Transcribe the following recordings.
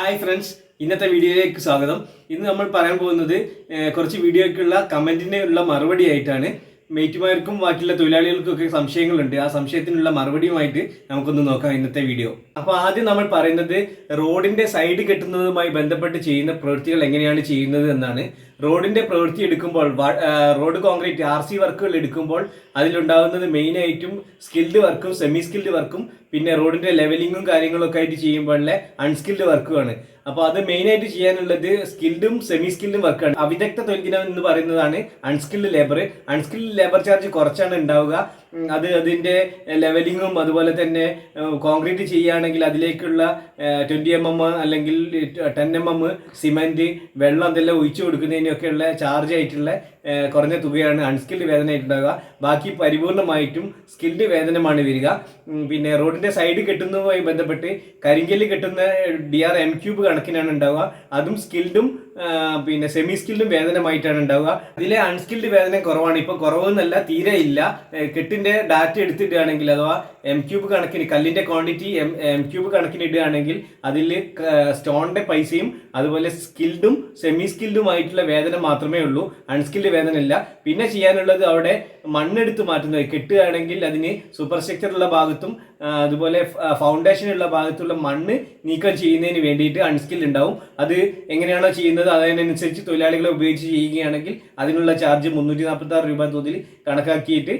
Hi friends ഇന്നത്തെ വീഡിയോയിലേക്ക് സ്വാഗതം. ഇന്ന് നമ്മൾ പറയാൻ പോകുന്നത് കുറച്ച് വീഡിയോയ്ക്കുള്ള കമന്റിനുള്ള മറുപടി ആയിട്ടാണ്. മേറ്റുമാർക്കും ബാക്കിയുള്ള തൊഴിലാളികൾക്കൊക്കെ സംശയങ്ങളുണ്ട്. ആ സംശയത്തിനുള്ള മറുപടിയുമായിട്ട് നമുക്കൊന്ന് നോക്കാം ഇന്നത്തെ വീഡിയോ. അപ്പോൾ ആദ്യം നമ്മൾ പറയുന്നത് റോഡിന്റെ സൈഡ് കെട്ടുന്നതുമായി ബന്ധപ്പെട്ട് ചെയ്യുന്ന പ്രവൃത്തികൾ എങ്ങനെയാണ് ചെയ്യുന്നത് എന്നാണ്. റോഡിന്റെ പ്രവൃത്തി എടുക്കുമ്പോൾ റോഡ് കോൺക്രീറ്റ് ആർ സി വർക്കുകൾ എടുക്കുമ്പോൾ അതിലുണ്ടാകുന്നത് മെയിൻ ആയിട്ടും സ്കിൽഡ് വർക്കും സെമി സ്കിൽഡ് വർക്കും പിന്നെ റോഡിന്റെ ലെവലിങ്ങും കാര്യങ്ങളൊക്കെ ആയിട്ട് ചെയ്യുമ്പോഴുള്ള അൺസ്കിൽഡ് വർക്കുമാണ് അപ്പോൾ അത് മെയിൻ ആയിട്ട് ചെയ്യാനുള്ളത് സ്കിൽഡും സെമി സ്കിൽഡും വർക്കാണ് അവിദഗ്ധ തൊഴിൽദിനം എന്ന് പറയുന്നതാണ് unskilled labour unskilled labour charge കുറച്ചാണ് ഉണ്ടാവുക. അത് അതിന്റെ ലെവലിങ്ങും അതുപോലെ തന്നെ കോൺക്രീറ്റ് ചെയ്യുകയാണെങ്കിൽ അതിലേക്കുള്ള ട്വന്റി എം എം അല്ലെങ്കിൽ ടെൻ എം എം സിമെന്റ് വെള്ളം അതെല്ലാം ഒഴിച്ചു കൊടുക്കുന്നതിനൊക്കെയുള്ള ചാർജ് ആയിട്ടുള്ള കുറഞ്ഞ തുകയാണ് അൺസ്കിൽഡ് വേതനമായിട്ടുണ്ടാവുക ബാക്കി പരിപൂർണമായിട്ടും സ്കിൽഡ് വേതനമാണ് വരിക. പിന്നെ റോഡിന്റെ സൈഡ് കെട്ടുന്നതുമായി ബന്ധപ്പെട്ട് കരിങ്കല്ല് കെട്ടുന്ന ഡി ആർ എം ക്യൂബ് കണക്കിനാണ് ഉണ്ടാവുക. അതും സ്കിൽഡും പിന്നെ സെമി സ്കിൽഡും വേതനമായിട്ടാണ് ഉണ്ടാവുക ഇതിലെ അൺസ്കിൽഡ് വേദന കുറവാണ്. ഇപ്പൊ കുറവെന്നല്ല തീരെ ഇല്ല. കെട്ടിന്റെ ഡാറ്റ എടുത്തിട്ടാണെങ്കിൽ അഥവാ എം ക്യൂബ് കണക്കിന് കല്ലിന്റെ ക്വാണ്ടിറ്റി എം എം ക്യൂബ് കണക്കിന് ഇടുകയാണെങ്കിൽ അതിൽ സ്റ്റോണിന്റെ പൈസയും അതുപോലെ സ്കിൽഡും സെമി സ്കിൽഡുമായിട്ടുള്ള വേതനം മാത്രമേ ഉള്ളൂ. അൺസ്കിൽഡ് വേതനമില്ല. പിന്നെ ചെയ്യാനുള്ളത് അവിടെ മണ്ണെടുത്ത് മാറ്റുന്നത്. കെട്ടുകയാണെങ്കിൽ അതിന് സൂപ്പർ സ്ട്രക്ചറുള്ള ഭാഗത്തും അതുപോലെ ഫൗണ്ടേഷനുള്ള ഭാഗത്തുള്ള മണ്ണ് നീക്കം ചെയ്യുന്നതിന് വേണ്ടിയിട്ട് അൺസ്കിൽഡ് ഉണ്ടാവും. അത് എങ്ങനെയാണോ ചെയ്യുന്നത് അതിനനുസരിച്ച് തൊഴിലാളികളെ ഉപയോഗിച്ച് ചെയ്യുകയാണെങ്കിൽ അതിനുള്ള ചാർജ് മുന്നൂറ്റി നാൽപ്പത്തി ആറ് രൂപ തോതിൽ കണക്കാക്കിയിട്ട്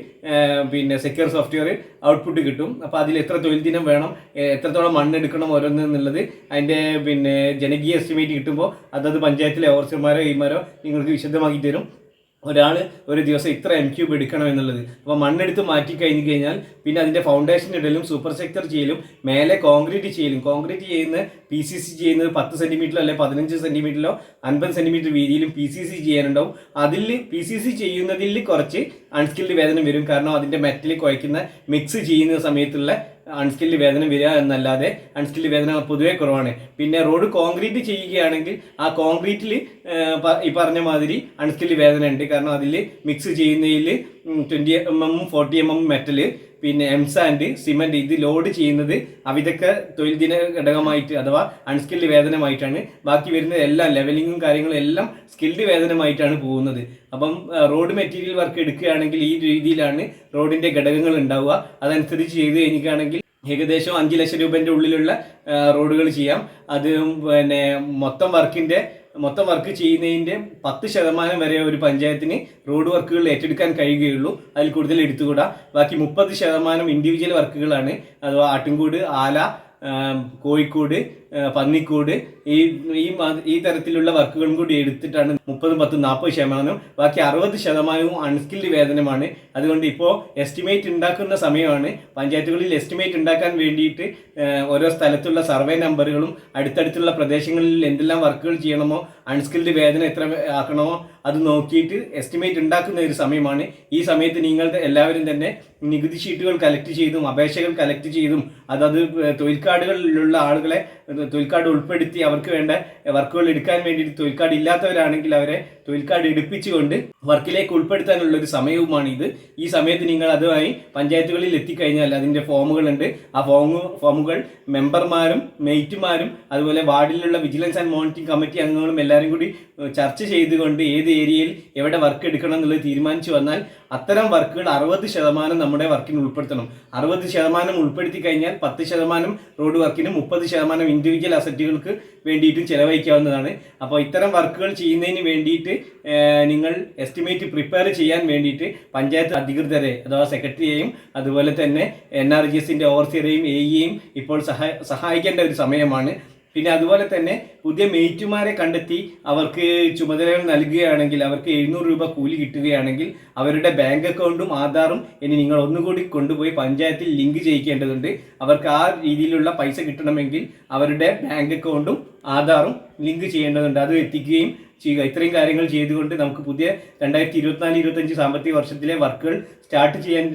പിന്നെ സെക്യൂർ സോഫ്റ്റ്വെയർ ഔട്ട്പുട്ട് കിട്ടും. അപ്പോൾ അതിൽ എത്ര തൊഴിൽ ദിനം വേണം എത്രത്തോളം മണ്ണ് എടുക്കണം ഓരോന്ന് എന്നുള്ളത് അതിന്റെ പിന്നെ ജനകീയ എസ്റ്റിമേറ്റ് കിട്ടുമ്പോൾ അതത് പഞ്ചായത്തിലെ ഓഫീസർമാരോ ഈമാരോ നിങ്ങൾക്ക് വിശദമാക്കി തരും. ഒരാൾ ഒരു ദിവസം ഇത്ര എം ക്യൂബ് എടുക്കണം എന്നുള്ളത്. അപ്പോൾ മണ്ണെടുത്ത് മാറ്റി കഴിഞ്ഞ് കഴിഞ്ഞാൽ പിന്നെ അതിന്റെ ഫൗണ്ടേഷൻ ഇടലും സൂപ്പർ സെക്ടർ ചെയ്യലും മേലെ കോൺക്രീറ്റ് ചെയ്യലും. കോൺക്രീറ്റ് ചെയ്യുന്ന പി സി സി ചെയ്യുന്നത് പത്ത് സെന്റിമീറ്ററിലോ അല്ലെങ്കിൽ പതിനഞ്ച് സെന്റിമീറ്ററിലോ അൻപത് സെന്റിമീറ്റർ വീതിയിലും പി സി സി ചെയ്യാനുണ്ടാവും. അതിൽ പി സി സി ചെയ്യുന്നതിൽ കുറച്ച് അൺസ്കിൽഡ് വേദന വരും. കാരണം അതിന്റെ മെറ്റൽ കുഴയ്ക്കുന്ന മിക്സ് ചെയ്യുന്ന സമയത്തുള്ള അൺസ്കിൽഡ് വേതനം വരിക എന്നല്ലാതെ അൺസ്കിൽഡ് വേതനം പൊതുവേ കുറവാണ്. പിന്നെ റോഡ് കോൺക്രീറ്റ് ചെയ്യുകയാണെങ്കിൽ ആ കോൺക്രീറ്റിൽ ഈ പറഞ്ഞ മാതിരി അൺസ്കിൽഡ് വേതനം ഉണ്ട്. കാരണം അതിൽ മിക്സ് ചെയ്യുന്നതിൽ twenty M M forty M M metal പിന്നെ എംസാൻഡ് സിമെന്റ് ഇത് ലോഡ് ചെയ്യുന്നത് അവിദഗ്ധ തൊഴിൽ ദിന ഘടകമായിട്ട് അഥവാ അൺസ്കിൽഡ് വേതനമായിട്ടാണ്. ബാക്കി വരുന്ന എല്ലാ ലെവലിങ്ങും കാര്യങ്ങളും എല്ലാം സ്കിൽഡ് വേതനമായിട്ടാണ് പോകുന്നത്. അപ്പം റോഡ് മെറ്റീരിയൽ വർക്ക് എടുക്കുകയാണെങ്കിൽ ഈ രീതിയിലാണ് റോഡിന്റെ ഘടകങ്ങൾ ഉണ്ടാവുക. അതനുസരിച്ച് ചെയ്ത് കഴിഞ്ഞിട്ടാണെങ്കിൽ ഏകദേശം അഞ്ച് ലക്ഷം രൂപന്റെ ഉള്ളിലുള്ള റോഡുകൾ ചെയ്യാം. അത് പിന്നെ മൊത്തം വർക്കിന്റെ മൊത്തം വർക്ക് ചെയ്യുന്നതിന്റെ പത്ത് ശതമാനം വരെ ഒരു പഞ്ചായത്തിന് റോഡ് വർക്കുകൾ ഏറ്റെടുക്കാൻ കഴിയുകയുള്ളൂ. അതിൽ കൂടുതൽ എടുത്തുകൂടാ. ബാക്കി മുപ്പത് ശതമാനം ഇൻഡിവിജ്വൽ വർക്കുകളാണ് അഥവാ ആട്ടിൻകൂട് ആല കോഴിക്കോട് പന്നിക്കോട്. ഈ ഈ ഈ തരത്തിലുള്ള വർക്കുകളും കൂടി എടുത്തിട്ടാണ് മുപ്പതും പത്തും നാൽപ്പത് ശതമാനം ബാക്കി അറുപത് ശതമാനവും അൺസ്കിൽഡ് വേതനമാണ്. അതുകൊണ്ട് ഇപ്പോൾ എസ്റ്റിമേറ്റ് ഉണ്ടാക്കുന്ന സമയമാണ്. പഞ്ചായത്തുകളിൽ എസ്റ്റിമേറ്റ് ഉണ്ടാക്കാൻ വേണ്ടിയിട്ട് ഓരോ സ്ഥലത്തുള്ള സർവേ നമ്പറുകളും അടുത്തടുത്തുള്ള പ്രദേശങ്ങളിൽ എന്തെല്ലാം വർക്കുകൾ ചെയ്യണമോ അൺസ്കിൽഡ് വേതനം എത്ര ആക്കണമോ അത് നോക്കിയിട്ട് എസ്റ്റിമേറ്റ് ഉണ്ടാക്കുന്ന ഒരു സമയമാണ്. ഈ സമയത്ത് നിങ്ങൾ എല്ലാവരും തന്നെ നികുതി ഷീറ്റുകൾ കളക്ട് ചെയ്തും അപേക്ഷകൾ കളക്ട് ചെയ്തും അതത് തൊഴിൽ കാർഡുകളിലുള്ള ആളുകളെ തൊഴിൽ കാർഡ് ഉൾപ്പെടുത്തി അവർക്ക് വേണ്ട വർക്കുകൾ എടുക്കാൻ വേണ്ടിയിട്ട് തൊഴിൽക്കാട് ഇല്ലാത്തവരാണെങ്കിൽ അവരെ തൊഴിൽക്കാട് എടുപ്പിച്ചുകൊണ്ട് വർക്കിലേക്ക് ഉൾപ്പെടുത്താനുള്ള ഒരു സമയവുമാണ് ഇത് ഈ സമയത്ത് നിങ്ങൾ അതുമായി പഞ്ചായത്തുകളിൽ എത്തിക്കഴിഞ്ഞാൽ അതിന്റെ ഫോമുകളുണ്ട്. ആ ഫോമു ഫോമുകൾ മെമ്പർമാരും മെയ്റ്റുമാരും അതുപോലെ വാർഡിലുള്ള വിജിലൻസ് ആൻഡ് മോണിറ്ററിംഗ് കമ്മിറ്റി അംഗങ്ങളും എല്ലാവരും കൂടി ചർച്ച ചെയ്തുകൊണ്ട് ഏത് ഏരിയയിൽ എവിടെ വർക്ക് എടുക്കണം എന്നുള്ളത് തീരുമാനിച്ചു വന്നാൽ അത്തരം വർക്കുകൾ അറുപത് ശതമാനം നമ്മുടെ വർക്കിന് ഉൾപ്പെടുത്തണം. അറുപത് ശതമാനം ഉൾപ്പെടുത്തി കഴിഞ്ഞാൽ പത്ത് ശതമാനം റോഡ് വർക്കിനും മുപ്പത് ശതമാനം ഇൻഡിവിജ്വൽ അസറ്റുകൾക്ക് വേണ്ടിയിട്ടും ചെലവഴിക്കാവുന്നതാണ്. അപ്പോൾ ഇത്തരം വർക്കുകൾ ചെയ്യുന്നതിന് വേണ്ടിയിട്ട് നിങ്ങൾ എസ്റ്റിമേറ്റ് പ്രിപ്പയർ ചെയ്യാൻ വേണ്ടിയിട്ട് പഞ്ചായത്ത് അധികൃതരെ അഥവാ സെക്രട്ടറിയെയും അതുപോലെ തന്നെ എൻ ആർ ജി എസിന്റെ ഓവർസിയറേയും എ ഇയെയും ഇപ്പോൾ സഹായ സഹായിക്കേണ്ട ഒരു സമയമാണ്. പിന്നെ അതുപോലെ തന്നെ പുതിയ മേറ്റുമാരെ കണ്ടെത്തി അവർക്ക് ചുമതലകൾ നൽകുകയാണെങ്കിൽ അവർക്ക് എഴുന്നൂറ് രൂപ കൂലി കിട്ടുകയാണെങ്കിൽ അവരുടെ ബാങ്ക് അക്കൗണ്ടും ആധാറും ഇനി നിങ്ങൾ ഒന്നുകൂടി കൊണ്ടുപോയി പഞ്ചായത്തിൽ ലിങ്ക് ചെയ്യിക്കേണ്ടതുണ്ട്. അവർക്ക് ആ രീതിയിലുള്ള പൈസ കിട്ടണമെങ്കിൽ അവരുടെ ബാങ്ക് അക്കൗണ്ടും ആധാറും ലിങ്ക് ചെയ്യേണ്ടതുണ്ട്. അത് എത്തിക്കുകയും ചെയ്യുക. ഇത്രയും കാര്യങ്ങൾ ചെയ്തുകൊണ്ട് നമുക്ക് പുതിയ രണ്ടായിരത്തി ഇരുപത്തിനാല് ഇരുപത്തഞ്ച് സാമ്പത്തിക വർഷത്തിലെ വർക്കുകൾ സ്റ്റാർട്ട് ചെയ്യാൻ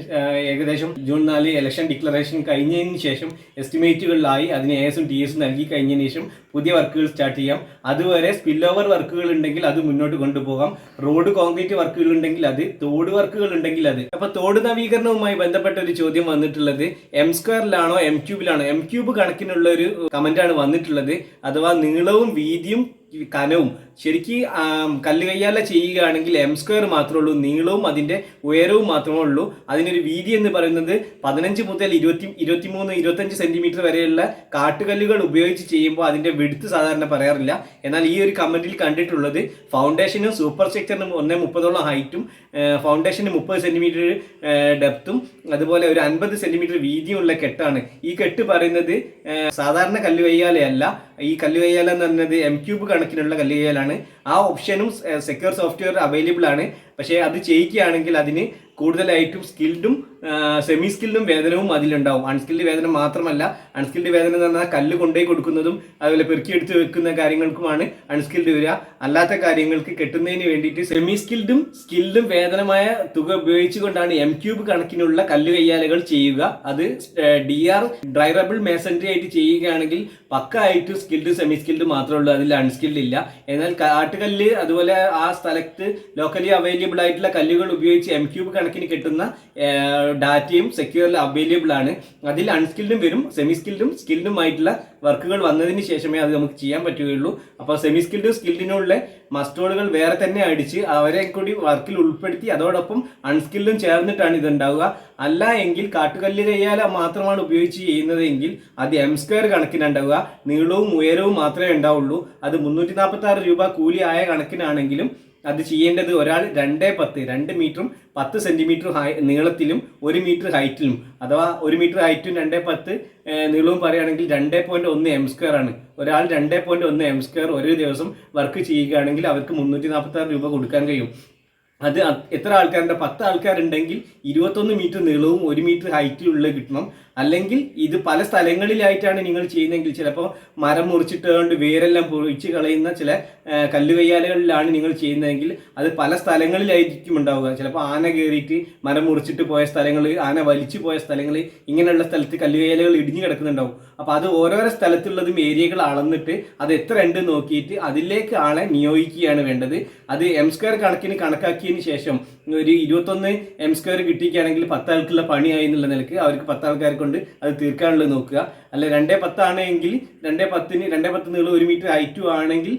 ഏകദേശം ജൂൺ നാല് ഇലക്ഷൻ ഡിക്ലറേഷൻ കഴിഞ്ഞതിന് ശേഷം എസ്റ്റിമേറ്റുകളിലായി അതിന് എസും ടി എസും നൽകി കഴിഞ്ഞതിന് ശേഷം പുതിയ വർക്കുകൾ സ്റ്റാർട്ട് ചെയ്യാം. അതുവരെ സ്പിൽ ഓവർ വർക്കുകൾ ഉണ്ടെങ്കിൽ അത് മുന്നോട്ട് കൊണ്ടുപോകാം. റോഡ് കോൺക്രീറ്റ് വർക്കുകൾ ഉണ്ടെങ്കിൽ അത് തോട് വർക്കുകൾ ഉണ്ടെങ്കിൽ അത്. അപ്പൊ തോട് നവീകരണവുമായി ബന്ധപ്പെട്ട ഒരു ചോദ്യം വന്നിട്ടുള്ളത് എം സ്ക്വയറിലാണോ എം ക്യൂബിലാണോ എം ക്യൂബ് കണക്കിനുള്ള ഒരു കമന്റ് ആണ് വന്നിട്ടുള്ളത്. അഥവാ നീളവും വീതിയും കനവും. ശരിക്ക് കല്ല് കയ്യാല ചെയ്യുകയാണെങ്കിൽ എം സ്ക്വയർ മാത്രമേ ഉള്ളൂ. നീളവും അതിന്റെ ഉയരവും മാത്രമേ ഉള്ളൂ. അതിനൊരു വീതി എന്ന് പറയുന്നത് പതിനഞ്ച് മുതൽ ഇരുപത്തി ഇരുപത്തിമൂന്ന് ഇരുപത്തഞ്ച് സെന്റിമീറ്റർ വരെയുള്ള കാട്ടുകല്ലുകൾ ഉപയോഗിച്ച് ചെയ്യുമ്പോൾ അതിന്റെ വെടുത്ത് സാധാരണ പറയാറില്ല. എന്നാൽ ഈ ഒരു കമന്റിൽ കണ്ടിട്ടുള്ളത് ഫൗണ്ടേഷനും സൂപ്പർ സ്ട്രക്ചറിനും ഒന്നേ മുപ്പതോളം ഹൈറ്റും ഫൗണ്ടേഷന് മുപ്പത് സെന്റിമീറ്റർ ഡെപ്തും അതുപോലെ ഒരു അൻപത് സെന്റിമീറ്റർ വീതിയുള്ള കെട്ടാണ്. ഈ കെട്ട് പറയുന്നത് സാധാരണ കല്ല് കയ്യാലയല്ല ഈ കല്ല് കയ്യാല എന്ന് പറഞ്ഞത് എം ക്യൂബ് കണക്കിനുള്ള കല്ല് കയ്യാലാണ് ആ ഓപ്ഷനും സെക്യൂർ സോഫ്റ്റ്വെയർ അവൈലബിൾ ആണ്. പക്ഷേ അത് ചെയ്യിക്കുകയാണെങ്കിൽ അതിന് കൂടുതലായിട്ടും സ്കിൽഡും സെമി സ്കിൽഡും വേതനവും അതിലുണ്ടാവും. അൺസ്കിൽഡ് വേതനം മാത്രമല്ല അൺസ്കിൽഡ് വേതനം എന്ന് പറഞ്ഞാൽ കല്ല് കൊണ്ടുപോയി കൊടുക്കുന്നതും അതുപോലെ പെറുക്കിയെടുത്ത് വെക്കുന്ന കാര്യങ്ങൾക്കുമാണ് അൺസ്കിൽഡ് വരിക. അല്ലാത്ത കാര്യങ്ങൾക്ക് കെട്ടുന്നതിന് വേണ്ടിയിട്ട് സെമി സ്കിൽഡും സ്കിൽഡും വേതനമായ തുക ഉപയോഗിച്ചുകൊണ്ടാണ് എം ക്യൂബ് കണക്കിനുള്ള കല്ല് കയ്യാലകൾ ചെയ്യുക. അത് ഡി ആർ ഡ്രൈറബിൾ മേസൻട്രി ആയിട്ട് ചെയ്യുകയാണെങ്കിൽ പക്ക ആയിട്ട് സ്കിൽഡ് സെമി സ്കിൽഡ് മാത്രമേ ഉള്ളൂ അതിൽ അൺസ്കിൽഡ് ഇല്ല. എന്നാൽ കാട്ടുകല്ല് അതുപോലെ ആ സ്ഥലത്ത് ലോക്കലി അവൈലബിൾ ആയിട്ടുള്ള കല്ലുകൾ ഉപയോഗിച്ച് എം ക്യൂബ് കണക്കിന് കിട്ടുന്ന ഡാറ്റയും സെക്യൂറിൽ അവൈലബിൾ ആണ്. അതിൽ അൺസ്കിൽഡും വരും. സെമി സ്കിൽഡും സ്കിൽഡും ആയിട്ടുള്ള വർക്കുകൾ വന്നതിന് ശേഷമേ അത് നമുക്ക് ചെയ്യാൻ പറ്റുകയുള്ളൂ. അപ്പോൾ സെമി സ്കിൽഡും സ്കിൽഡിനുള്ള മസ്റ്റോളുകൾ വേറെ തന്നെ അടിച്ച് അവരെ കൂടി വർക്കിൽ ഉൾപ്പെടുത്തി അതോടൊപ്പം അൺസ്കില്ലും ചേർന്നിട്ടാണ് ഇതുണ്ടാവുക. അല്ല എങ്കിൽ കാട്ടുകല്ല് കയ്യാല മാത്രമാണ് ഉപയോഗിച്ച് ചെയ്യുന്നതെങ്കിൽ അത് എം സ്ക്വയർ കണക്കിനുണ്ടാവുക. നീളവും ഉയരവും മാത്രമേ ഉണ്ടാവുള്ളൂ. അത് മുന്നൂറ്റി രൂപ കൂലി ആയ കണക്കിനാണെങ്കിലും അത് ചെയ്യേണ്ടത് ഒരാൾ രണ്ടേ പത്ത് രണ്ട് മീറ്ററും പത്ത് സെന്റിമീറ്റർ ഹൈ നീളത്തിലും ഒരു മീറ്റർ ഹൈറ്റിലും. അഥവാ ഒരു മീറ്റർ ഹൈറ്റും രണ്ടേ പത്ത് നീളവും പറയുകയാണെങ്കിൽ രണ്ടേ പോയിന്റ് ഒന്ന് എം സ്ക്വയർ ആണ്. ഒരാൾ രണ്ടേ പോയിന്റ് ഒന്ന് എം സ്ക്വയർ ഒരു ദിവസം വർക്ക് ചെയ്യുകയാണെങ്കിൽ അവർക്ക് മുന്നൂറ്റി നാൽപ്പത്തി ആറ് രൂപ കൊടുക്കാൻ കഴിയും. അത് എത്ര ആൾക്കാരുണ്ട്? പത്ത് ആൾക്കാരുണ്ടെങ്കിൽ ഇരുപത്തൊന്ന് മീറ്റർ നീളവും ഒരു മീറ്റർ ഹൈറ്റിലുള്ള കിട്ടണം. അല്ലെങ്കിൽ ഇത് പല സ്ഥലങ്ങളിലായിട്ടാണ് നിങ്ങൾ ചെയ്യുന്നതെങ്കിൽ ചിലപ്പോൾ മരം മുറിച്ചിട്ടുകൊണ്ട് വേരെല്ലാം പൊഴിച്ച് കളയുന്ന ചില കല്ലുകയ്യാലുകളിലാണ് നിങ്ങൾ ചെയ്യുന്നതെങ്കിൽ അത് പല സ്ഥലങ്ങളിലായിരിക്കും ഉണ്ടാവുക. ചിലപ്പോൾ ആന കയറിയിട്ട് മരം മുറിച്ചിട്ട് പോയ സ്ഥലങ്ങൾ ആന വലിച്ചു പോയ സ്ഥലങ്ങൾ ഇങ്ങനെയുള്ള സ്ഥലത്ത് കല്ലുകയ്യാലുകൾ ഇടിഞ്ഞു കിടക്കുന്നുണ്ടാവും. അപ്പോൾ അത് ഓരോരോ സ്ഥലത്തുള്ളതും ഏരിയകൾ അളന്നിട്ട് അത് എത്ര ഉണ്ട് നോക്കിയിട്ട് അതിലേക്ക് ആളെ നിയോഗിക്കുകയാണ് വേണ്ടത്. അത് എം സ്ക്വയർ കണക്കിന് കണക്കാക്കിയതിന് ശേഷം ഒരു ഇരുപത്തൊന്ന് എം സ്ക്വയർ കിട്ടിക്കുകയാണെങ്കിൽ പത്താൾക്കുള്ള പണിയായി എന്നുള്ള നിലയ്ക്ക് അവർക്ക് പത്താൾക്കാരെ കൊണ്ട് അത് തീർക്കാനുള്ളത് നോക്കുക. അല്ല രണ്ടേ പത്താണെങ്കിൽ രണ്ടേ പത്തിന് രണ്ടേ പത്ത് നീളം ഒരു മീറ്റർ ഹൈറ്റും ആണെങ്കിൽ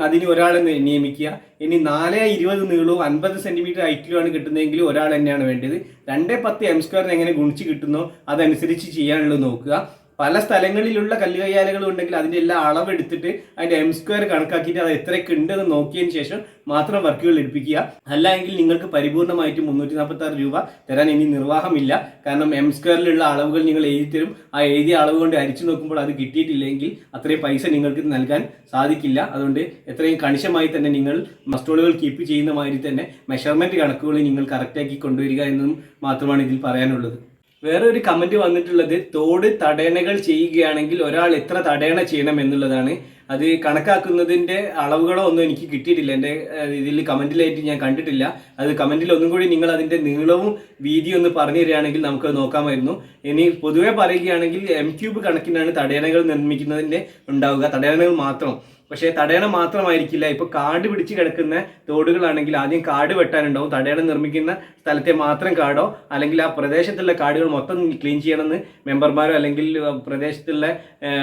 അതിന് ഒരാളെ നിയമിക്കുക. ഇനി നാല് ഇരുപത് നീളവും അൻപത് സെന്റിമീറ്റർ ഹൈറ്റിലുമാണ് കിട്ടുന്നതെങ്കിൽ ഒരാൾ തന്നെയാണ് വേണ്ടത്. രണ്ടേ പത്ത് എം സ്ക്വയറിന് എങ്ങനെ ഗുണിച്ച് കിട്ടുന്നോ അതനുസരിച്ച് ചെയ്യാനുള്ളത് നോക്കുക. പല സ്ഥലങ്ങളിലുള്ള കല്ലുകയ്യാലകൾ ഉണ്ടെങ്കിൽ അതിന്റെ എല്ലാ അളവെടുത്തിട്ട് അതിന്റെ എം സ്ക്വയർ കണക്കാക്കിയിട്ട് അത് എത്രയൊക്കെ ഉണ്ടെന്ന് നോക്കിയതിന് ശേഷം മാത്രം വർക്കുകൾ എടുപ്പിക്കുക. അല്ല എങ്കിൽ നിങ്ങൾക്ക് പരിപൂർണമായിട്ട് മുന്നൂറ്റി നാൽപ്പത്തി ആറ് രൂപ തരാൻ ഇനി നിർവാഹമില്ല. കാരണം എം സ്ക്വയറിലുള്ള അളവുകൾ നിങ്ങൾ എഴുതി തരും. ആ എഴുതിയ അളവ് കൊണ്ട് അരിച്ചു നോക്കുമ്പോൾ അത് കിട്ടിയിട്ടില്ലെങ്കിൽ അത്രയും പൈസ നിങ്ങൾക്ക് നൽകാൻ സാധിക്കില്ല. അതുകൊണ്ട് എത്രയും കണിശമായി തന്നെ നിങ്ങൾ മസ്റ്റോളുകൾ കീപ്പ് ചെയ്യുന്ന മാതിരി തന്നെ മെഷർമെന്റ് കണക്കുകൾ നിങ്ങൾ കറക്റ്റാക്കി കൊണ്ടുവരിക എന്നും മാത്രമാണ് ഇതിൽ പറയാനുള്ളത്. വേറെ ഒരു കമന്റ് വന്നിട്ടുള്ളത് തോട് തടയണകൾ ചെയ്യുകയാണെങ്കിൽ ഒരാൾ എത്ര തടയണ ചെയ്യണം എന്നുള്ളതാണ്. അത് കണക്കാക്കുന്നതിന്റെ അളവുകളോ ഒന്നും എനിക്ക് കിട്ടിയിട്ടില്ല. എന്റെ ഇതിൽ കമന്റിലായിട്ട് ഞാൻ കണ്ടിട്ടില്ല. അത് കമന്റിൽ ഒന്നും കൂടി നിങ്ങൾ അതിന്റെ നീളവും വീതിയും ഒന്ന് പറഞ്ഞു തരികയാണെങ്കിൽ നമുക്ക് നോക്കാമായിരുന്നു. ഇനി പൊതുവെ പറയുകയാണെങ്കിൽ എം ക്യൂബ് കണക്കിനാണ് തടയണകൾ നിർമ്മിക്കുന്നതിന്റെ ഉണ്ടാവുക. തടയണകൾ മാത്രം. പക്ഷേ തടയണം മാത്രമായിരിക്കില്ല. ഇപ്പൊ കാട് പിടിച്ച് കിടക്കുന്ന തോടുകളാണെങ്കിൽ ആദ്യം കാട് വെട്ടാനുണ്ടാവും. തടയണം നിർമ്മിക്കുന്ന സ്ഥലത്തെ മാത്രം കാടോ അല്ലെങ്കിൽ ആ പ്രദേശത്തുള്ള കാടുകൾ മൊത്തം ക്ലീൻ ചെയ്യണമെന്ന് മെമ്പർമാരോ അല്ലെങ്കിൽ പ്രദേശത്തുള്ള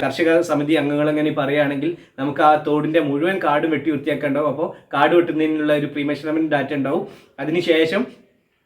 കർഷക സമിതി അംഗങ്ങൾ അങ്ങനെ പറയുകയാണെങ്കിൽ നമുക്ക് ആ തോടിന്റെ മുഴുവൻ കാടും വെട്ടി വൃത്തിയാക്കേണ്ടാവും അപ്പോൾ കാട് വെട്ടുന്നതിനുള്ള ഒരു പ്രീ മെഷർമെന്റ് ഡാറ്റ ഉണ്ടാവും. അതിനുശേഷം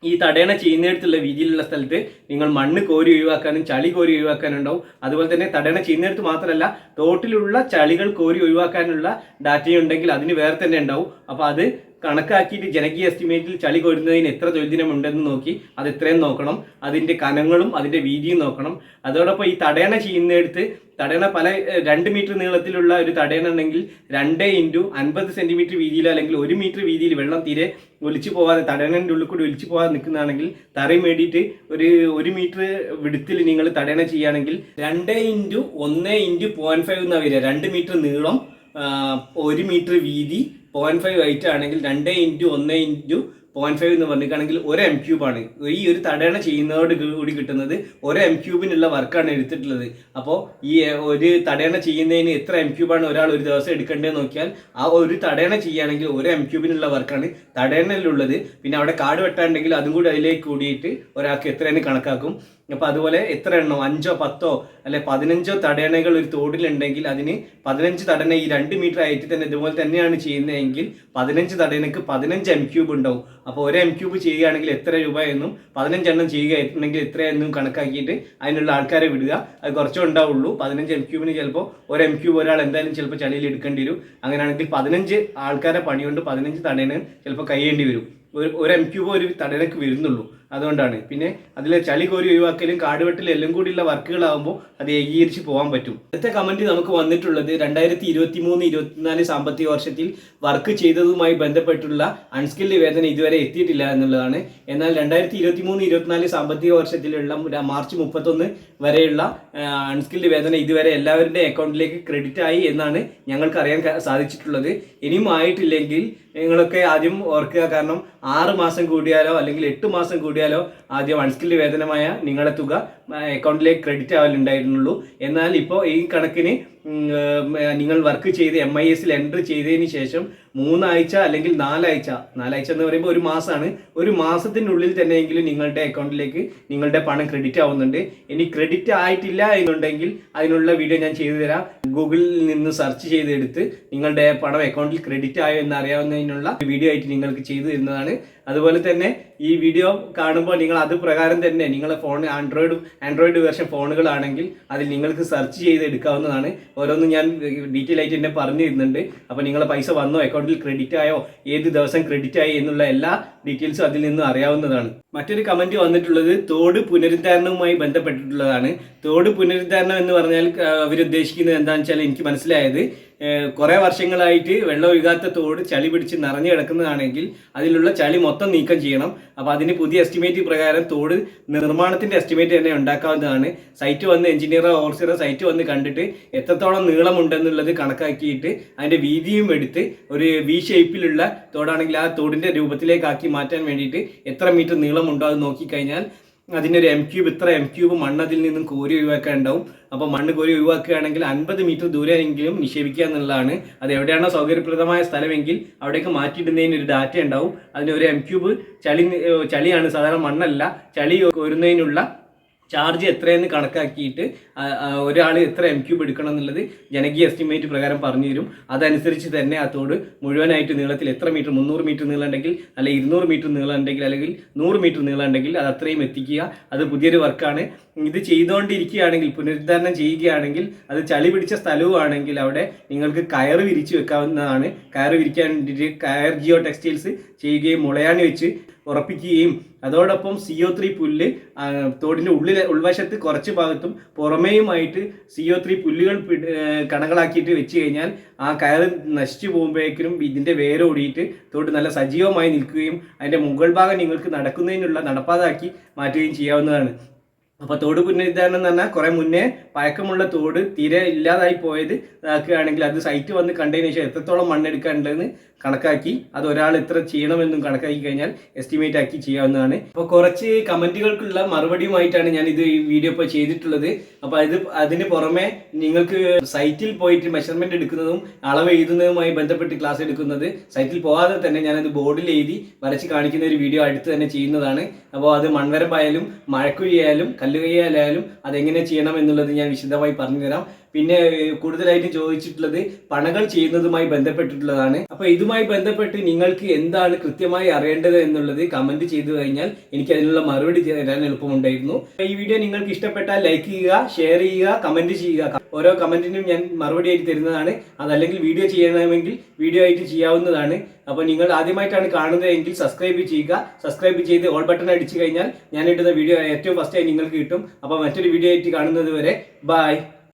ഈ തടയണ ചെയ്യുന്നിടത്തുള്ള വീതിയിലുള്ള സ്ഥലത്ത് നിങ്ങൾ മണ്ണ് കോരി ഒഴിവാക്കാനും ചളി കോരി ഒഴിവാക്കാനുണ്ടാവും. അതുപോലെ തന്നെ തടയണ ചെയ്യുന്നിടത്ത് മാത്രമല്ല തോട്ടിലുള്ള ചളികൾ കോരി ഒഴിവാക്കാനുള്ള ഡാറ്റയും ഉണ്ടെങ്കിൽ അതിന് വേറെ തന്നെ ഉണ്ടാവും. അപ്പോൾ അത് കണക്കാക്കിയിട്ട് ജനകീയ എസ്റ്റിമേറ്റിൽ ചളി കോരുന്നതിന് എത്ര തൊഴിൽദിനം ഉണ്ടെന്ന് നോക്കി അത് എത്രയും നോക്കണം. അതിന്റെ കനങ്ങളും അതിന്റെ വീതിയും നോക്കണം. അതോടൊപ്പം ഈ തടയണ ചെയ്യുന്നിടത്ത് തടയണ പല രണ്ട് മീറ്റർ നീളത്തിലുള്ള ഒരു തടയണ ഉണ്ടെങ്കിൽ രണ്ട് ഇന്റു അൻപത് സെന്റിമീറ്റർ വീതിയിൽ അല്ലെങ്കിൽ ഒരു മീറ്റർ വീതിയിൽ വെള്ളം തീരെ ഒലിച്ചു പോകാതെ തടയണന്റെ ഉള്ളിൽ കൂടി ഒലിച്ചു പോകാതെ നിൽക്കുന്നതാണെങ്കിൽ തറയും വേണ്ടിയിട്ട് ഒരു ഒരു മീറ്റർ വിടുത്തിൽ നിങ്ങൾ തടയണ ചെയ്യുകയാണെങ്കിൽ രണ്ട് ഇന്റു ഒന്ന് ഇന്റു പോയിന്റ് ഫൈവ് എന്നാണ് വരിക. രണ്ട് മീറ്റർ നീളം ഒരു മീറ്റർ വീതി പോയിന്റ് ഫൈവ് ഹൈറ്റ് ആണെങ്കിൽ രണ്ട് ഇന്റു ഒന്ന് ഇന്റു പോയിന്റ് ഫൈവ് എന്ന് പറഞ്ഞിട്ടാണെങ്കിൽ ഒരു എം ക്യൂബ് ആണ്. ഈ ഒരു തടയണ ചെയ്യുന്നതോട് കൂടി കിട്ടുന്നത് ഒരു എം ക്യൂബിനുള്ള വർക്കാണ് എടുത്തിട്ടുള്ളത്. അപ്പോൾ ഈ ഒരു തടയണ ചെയ്യുന്നതിന് എത്ര എം ക്യൂബാണ് ഒരാൾ ഒരു ദിവസം എടുക്കേണ്ടതെന്ന് നോക്കിയാൽ ആ ഒരു തടയണ ചെയ്യുകയാണെങ്കിൽ ഒരു എം ക്യൂബിനുള്ള വർക്കാണ് തടയണയിലുള്ളത് പിന്നെ അവിടെ കാട് വെട്ടാണ്ടെങ്കിൽ അതും കൂടി അതിലേക്ക് കൂടിയിട്ട് ഒരാൾക്ക് എത്രയെന്ന് കണക്കാക്കും. അപ്പോൾ അതുപോലെ എത്ര എണ്ണോ? അഞ്ചോ പത്തോ അല്ലെ പതിനഞ്ചോ തടയണകൾ ഒരു തോടിലുണ്ടെങ്കിൽ അതിന് പതിനഞ്ച് തടയണ ഈ രണ്ട് മീറ്റർ ആയിട്ട് തന്നെ ഇതുപോലെ തന്നെയാണ് ചെയ്യുന്നതെങ്കിൽ പതിനഞ്ച് തടയണക്ക് പതിനഞ്ച് എം ക്യൂബ് ഉണ്ടാവും. അപ്പോൾ ഒരു എം ക്യൂബ് ചെയ്യുകയാണെങ്കിൽ എത്ര രൂപ എന്നും പതിനഞ്ചെണ്ണം ചെയ്യുകയായിട്ടുണ്ടെങ്കിൽ എത്ര എന്നും കണക്കാക്കിയിട്ട് അതിനുള്ള ആൾക്കാരെ വിടുക. അത് കുറച്ചേ ഉണ്ടാവുള്ളൂ. പതിനഞ്ച് എം ക്യൂബിന് ചിലപ്പോൾ ഒരു എം ക്യൂബ് ഒരാൾ എന്തായാലും ചിലപ്പോൾ ചളിയിൽ എടുക്കേണ്ടി വരും. അങ്ങനെയാണെങ്കിൽ പതിനഞ്ച് ആൾക്കാരെ പണിയുണ്ട് പതിനഞ്ച് തടയണ ചിലപ്പോൾ കഴിയേണ്ടി വരും. ഒരു ഒരു എം ക്യൂബ് ഒരു തടയണക്ക് വരുന്നുള്ളൂ. അതുകൊണ്ടാണ്. പിന്നെ അതിലെ ചളി കോരി ഒഴിവാക്കലും കാടുവെട്ടലും എല്ലാം കൂടിയുള്ള വർക്കുകളാകുമ്പോൾ അത് ഏകീകരിച്ച് പോകാൻ പറ്റും. അടുത്ത കമന്റ് നമുക്ക് വന്നിട്ടുള്ളത് രണ്ടായിരത്തി ഇരുപത്തി മൂന്ന് ഇരുപത്തിനാല് സാമ്പത്തിക വർഷത്തിൽ വർക്ക് ചെയ്തതുമായി ബന്ധപ്പെട്ടുള്ള അൺസ്കിൽഡ് വേതനം ഇതുവരെ എത്തിയിട്ടില്ല എന്നുള്ളതാണ്. എന്നാൽ രണ്ടായിരത്തി ഇരുപത്തി മൂന്ന് ഇരുപത്തിനാല് സാമ്പത്തിക വർഷത്തിലുള്ള മാർച്ച് മുപ്പത്തൊന്ന് വരെയുള്ള അൺസ്കിൽഡ് വേതനം ഇതുവരെ എല്ലാവരുടെ അക്കൗണ്ടിലേക്ക് ക്രെഡിറ്റ് ആയി എന്നാണ് ഞങ്ങൾക്ക് അറിയാൻ സാധിച്ചിട്ടുള്ളത്. ഇനിയും ആയിട്ടില്ലെങ്കിൽ നിങ്ങളൊക്കെ ആദ്യം ഓർക്കുക കാരണം ആറ് മാസം കൂടിയാലോ അല്ലെങ്കിൽ എട്ട് മാസം കൂടിയാലോ ആദ്യം അൺസ്കിൽഡ് വേതനമായ നിങ്ങളുടെ തുക അക്കൗണ്ടിലേക്ക് ക്രെഡിറ്റ് ആവലുണ്ടായിരുന്നുള്ളൂ. എന്നാൽ ഇപ്പോൾ ഈ കണക്കിന് നിങ്ങൾ വർക്ക് ചെയ്ത് എം ഐ എസിൽ എന്റർ ചെയ്തതിന് ശേഷം മൂന്നാഴ്ച അല്ലെങ്കിൽ നാലാഴ്ച നാലാഴ്ച എന്ന് പറയുമ്പോൾ ഒരു മാസമാണ് ഒരു മാസത്തിനുള്ളിൽ തന്നെയെങ്കിലും നിങ്ങളുടെ അക്കൗണ്ടിലേക്ക് നിങ്ങളുടെ പണം ക്രെഡിറ്റ് ആവുന്നുണ്ട്. ഇനി ക്രെഡിറ്റ് ആയിട്ടില്ല എന്നുണ്ടെങ്കിൽ അതിനുള്ള വീഡിയോ ഞാൻ ചെയ്തു തരാം. ഗൂഗിളിൽ നിന്ന് സെർച്ച് ചെയ്തെടുത്ത് നിങ്ങളുടെ പണം അക്കൗണ്ടിൽ ക്രെഡിറ്റ് ആയോ എന്ന് അറിയാവുന്നതിനുള്ള വീഡിയോ ആയിട്ട് നിങ്ങൾക്ക് ചെയ്തു തരുന്നതാണ്. അതുപോലെ തന്നെ ഈ വീഡിയോ കാണുമ്പോൾ നിങ്ങൾ അത് പ്രകാരം തന്നെ നിങ്ങളെ ഫോൺ ആൻഡ്രോയിഡ് ആൻഡ്രോയിഡ് വേർഷൻ ഫോണുകളാണെങ്കിൽ അതിൽ നിങ്ങൾക്ക് സെർച്ച് ചെയ്ത് എടുക്കാവുന്നതാണ്. ഓരോന്നും ഞാൻ ഡീറ്റെയിൽ ആയിട്ട് തന്നെ പറഞ്ഞു തരുന്നുണ്ട് അപ്പോൾ നിങ്ങളെ പൈസ വന്നോ അക്കൗണ്ടിൽ ക്രെഡിറ്റ് ആയോ ഏത് ദിവസം ക്രെഡിറ്റ് ആയി എന്നുള്ള എല്ലാ ഡീറ്റെയിൽസും അതിൽ നിന്ന് അറിയാവുന്നതാണ്. മറ്റൊരു കമന്റ് വന്നിട്ടുള്ളത് തോട് പുനരുദ്ധാരണവുമായി ബന്ധപ്പെട്ടിട്ടുള്ളതാണ്. തോട് പുനരുദ്ധാരണം എന്ന് പറഞ്ഞാൽ അവരുദ്ദേശിക്കുന്നത് എന്താണെന്ന് വെച്ചാൽ എനിക്ക് മനസ്സിലായത് കുറേ വർഷങ്ങളായിട്ട് വെള്ളം ഒഴുകാത്ത തോട് ചളി പിടിച്ച് നിറഞ്ഞു കിടക്കുന്നതാണെങ്കിൽ അതിലുള്ള ചളി മൊത്തം നീക്കം ചെയ്യണം. അപ്പോൾ അതിന് പുതിയ എസ്റ്റിമേറ്റ് പ്രകാരം തോട് നിർമ്മാണത്തിന്റെ എസ്റ്റിമേറ്റ് തന്നെ ഉണ്ടാക്കാവുന്നതാണ്. സൈറ്റ് വന്ന് എഞ്ചിനീയർ ഓഫീസറോ സൈറ്റ് വന്ന് കണ്ടിട്ട് എത്രത്തോളം നീളമുണ്ടെന്നുള്ളത് കണക്കാക്കിയിട്ട് അതിന്റെ വീതിയും എടുത്ത് ഒരു വി ഷേപ്പിലുള്ള തോടാണെങ്കിൽ ആ തോടിന്റെ രൂപത്തിലേക്കാക്കി മാറ്റാൻ വേണ്ടിയിട്ട് എത്ര മീറ്റർ നീളമുണ്ടോ അത് നോക്കിക്കഴിഞ്ഞാൽ അതിനൊരു എം ക്യൂബ് ഇത്ര എം ക്യൂബ് മണ്ണ് അതിൽ നിന്നും കോരി ഒഴിവാക്കാൻ ഉണ്ടാവും അപ്പോൾ മണ്ണ് കോരി ഒഴിവാക്കുകയാണെങ്കിൽ അൻപത് മീറ്റർ ദൂരെയെങ്കിലും നിക്ഷേപിക്കുക എന്നുള്ളതാണ്. അത് എവിടെയാണോ സൗകര്യപ്രദമായ സ്ഥലമെങ്കിൽ അവിടേക്ക് മാറ്റിയിടുന്നതിന് ഒരു ഡാറ്റ ഉണ്ടാവും. അതിന് ഒരു എം ക്യൂബ് ചളി ചളിയാണ് സാധാരണ മണ്ണല്ല. ചളി കോരുന്നതിനുള്ള ചാർജ് എത്രയെന്ന് കണക്കാക്കിയിട്ട് ഒരാൾ എത്ര എം ക്യൂബ് എടുക്കണം എന്നുള്ളത് ജനകീയ എസ്റ്റിമേറ്റ് പ്രകാരം പറഞ്ഞു തരും. അതനുസരിച്ച് തന്നെ ആ തോട് മുഴുവനായിട്ട് നീളത്തിൽ എത്ര മീറ്റർ മുന്നൂറ് മീറ്റർ നീളം ഉണ്ടെങ്കിൽ അല്ലെങ്കിൽ ഇരുന്നൂറ് മീറ്റർ നീളം ഉണ്ടെങ്കിൽ അല്ലെങ്കിൽ നൂറ് മീറ്റർ നീളം ഉണ്ടെങ്കിൽ അത് അത്രയും എത്തിക്കുക. അത് പുതിയൊരു വർക്കാണ് ഇത് ചെയ്തുകൊണ്ടിരിക്കുകയാണെങ്കിൽ പുനരുദ്ധാരണം ചെയ്യുകയാണെങ്കിൽ അത് ചളി പിടിച്ച സ്ഥലവുമാണെങ്കിൽ അവിടെ നിങ്ങൾക്ക് കയർ വിരിച്ച് വെക്കാവുന്നതാണ്. കയർ വിരിക്കാൻ വേണ്ടിയിട്ട് കയർ ജിയോ ടെക്സ്റ്റൈൽസ് ചെയ്യുകയും മുളയാണി വെച്ച് ഉറപ്പിക്കുകയും അതോടൊപ്പം സി ഒ ത്രീ പുല്ല് തോടിന്റെ ഉള്ളിൽ ഉൾവശത്ത് കുറച്ച് ഭാഗത്തും പുറമേയുമായിട്ട് സി ഒ ത്രീ പുല്ലുകൾ കണകളാക്കിയിട്ട് വെച്ച് കഴിഞ്ഞാൽ ആ കയർ നശിച്ചു പോകുമ്പോഴേക്കും ഇതിന്റെ വേരോടിയിട്ട് തോട് നല്ല സജീവമായി നിൽക്കുകയും അതിന്റെ മുകൾ ഭാഗം നിങ്ങൾക്ക് നടക്കുന്നതിനുള്ള നടപ്പാതാക്കി മാറ്റുകയും ചെയ്യാവുന്നതാണ്. അപ്പോൾ തോട് പുനരുദ്ധാരണം എന്ന് പറഞ്ഞാൽ കുറെ മുന്നേ പഴക്കമുള്ള തോട് തീരെ ഇല്ലാതായി പോയത് ആക്കുകയാണെങ്കിൽ അത് സൈറ്റ് വന്ന് കണ്ടതിന് ശേഷം എത്രത്തോളം മണ്ണെടുക്കാനുണ്ടെന്ന് കണക്കാക്കി അത് ഒരാൾ എത്ര ചെയ്യണമെന്നും കണക്കാക്കി കഴിഞ്ഞാൽ എസ്റ്റിമേറ്റ് ആക്കി ചെയ്യാവുന്നതാണ്. അപ്പോൾ കുറച്ച് കമന്റുകൾക്കുള്ള മറുപടിയുമായിട്ടാണ് ഞാൻ ഇത് ഈ വീഡിയോ ഇപ്പോൾ ചെയ്തിട്ടുള്ളത്. അപ്പോൾ അത് അതിന് പുറമെ നിങ്ങൾക്ക് സൈറ്റിൽ പോയിട്ട് മെഷർമെന്റ് എടുക്കുന്നതും അളവ് എഴുതുന്നതുമായി ബന്ധപ്പെട്ട് ക്ലാസ് എടുക്കുന്നത് സൈറ്റിൽ പോകാതെ തന്നെ ഞാനത് ബോർഡിൽ എഴുതി വരച്ച് കാണിക്കുന്ന ഒരു വീഡിയോ അടുത്ത് തന്നെ ചെയ്യുന്നതാണ്. അപ്പോൾ അത് മൺവരമ്പായാലും മഴക്കുഴിയായാലും കല്ലുകയ്യായാലും അതെങ്ങനെ ചെയ്യണം എന്നുള്ളത് ഞാൻ വിശദമായി പറഞ്ഞുതരാം. പിന്നെ കൂടുതലായിട്ട് ചോദിച്ചിട്ടുള്ളത് പണകൾ ചെയ്യുന്നതുമായി ബന്ധപ്പെട്ടിട്ടുള്ളതാണ്. അപ്പൊ ഇതുമായി ബന്ധപ്പെട്ട് നിങ്ങൾക്ക് എന്താണ് കൃത്യമായി അറിയേണ്ടത് എന്നുള്ളത് കമന്റ് ചെയ്തു കഴിഞ്ഞാൽ എനിക്ക് അതിനുള്ള മറുപടി തരാൻ എളുപ്പമുണ്ടായിരുന്നു. ഈ വീഡിയോ നിങ്ങൾക്ക് ഇഷ്ടപ്പെട്ടാൽ ലൈക്ക് ചെയ്യുക ഷെയർ ചെയ്യുക കമന്റ് ചെയ്യുക. ഓരോ കമന്റിനും ഞാൻ മറുപടി ആയിട്ട് തരുന്നതാണ്. അതല്ലെങ്കിൽ വീഡിയോ ചെയ്യണമെങ്കിൽ വീഡിയോ ആയിട്ട് ചെയ്യാവുന്നതാണ്. അപ്പോൾ നിങ്ങൾ ആദ്യമായിട്ടാണ് കാണുന്നതെങ്കിൽ സബ്സ്ക്രൈബ് ചെയ്യുക. സബ്സ്ക്രൈബ് ചെയ്ത് ഓൾ ബട്ടൺ അടിച്ചു കഴിഞ്ഞാൽ ഞാൻ ഇടുന്ന വീഡിയോ ഏറ്റവും ഫസ്റ്റ് ആയി നിങ്ങൾക്ക് കിട്ടും. അപ്പോൾ മറ്റൊരു വീഡിയോ ആയിട്ട് കാണുന്നത് വരെ ബൈ.